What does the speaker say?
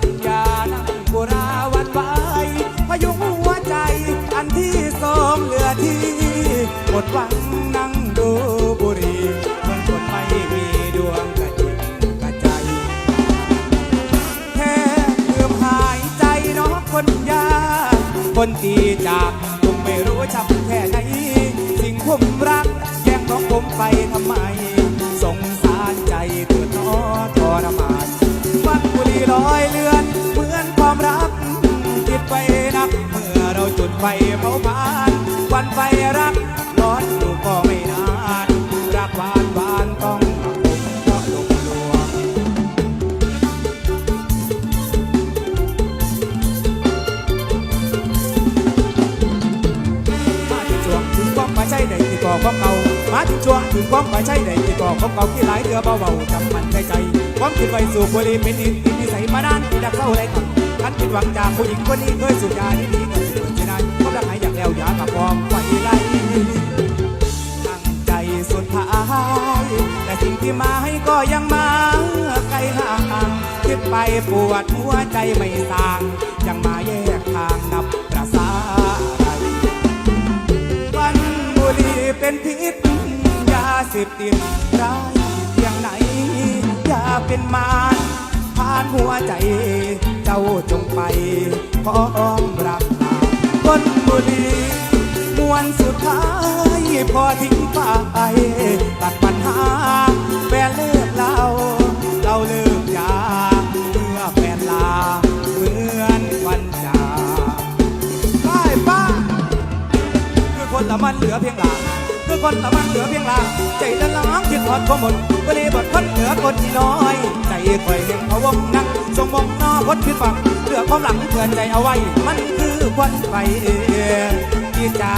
ปัญญานั่งบุราวันไหวพยุงหัวใจ อันที่สองเหลือที่หมดหวังนั่งดูบุหรีเหมือนคนไม่มีดวงกระจิตกระใจ แค่เพื่อมหายใจน้องคนยา คนตีจากผมไม่รู้ช้ำแค่ไหน สิ่งผมรัก ลอยเลือน เหมือนความรักคิดไปนัก เมื่อเราจุดไฟเผาผลาญควันไฟรักร้อนอยู่ก็ไม่นานรักหวานหวานต้องมเพราะหลงลวงมาถึงช่วงถึงความไม่ใช่ใดที่ก่อความเก่ามาถึงช่วงถึงความไม่ใช่ใดที่ก่อความเก่าที่หลายเดือเบาๆจำมันใจใจความคิดไว้สู่บุหรีเป็นอิน มานานที่ดักเข้าไรขังคันผิดหวังจากผู้หญิงคนนี้เคยสูบยาดีๆก็สิเกิดจได้ความรักหายอยากแล้วอยากับความไฟไล่ตั้งใจสุดท้ายแต่สิ่งที่มาให้ก็ยังมาไกลห่างคิดไปปวดหัวใจไม่สร้างยังมาแยกทางนับประสาอะไรวันบุรีเป็นพิษยาเสพติดร้ายเพียงไหนอย่าเป็นมาานหัวใจ เจ้าจงไปพร้อมรับทางต้นบุรีมวนสุดท้าย พอทิ้งไปตัดปัญหาแฟนเลิกเราเราเลิกยาเมื่อแฟนลาเหมือนวันจาป้ายป้าคือคนละมันเหลือเพียงหลางคือคนละมันเหลือเพียงหลางใจละล้างคิดทอดข้อมนก็เลยบดคนเหลือคนที่น้อยใจ คอยเห็นเขาวงนั่งทรงมองนอพดคือฝังเพื่อความหลังเพื่อนใจเอาไว้ มันคือควันไฟที่จา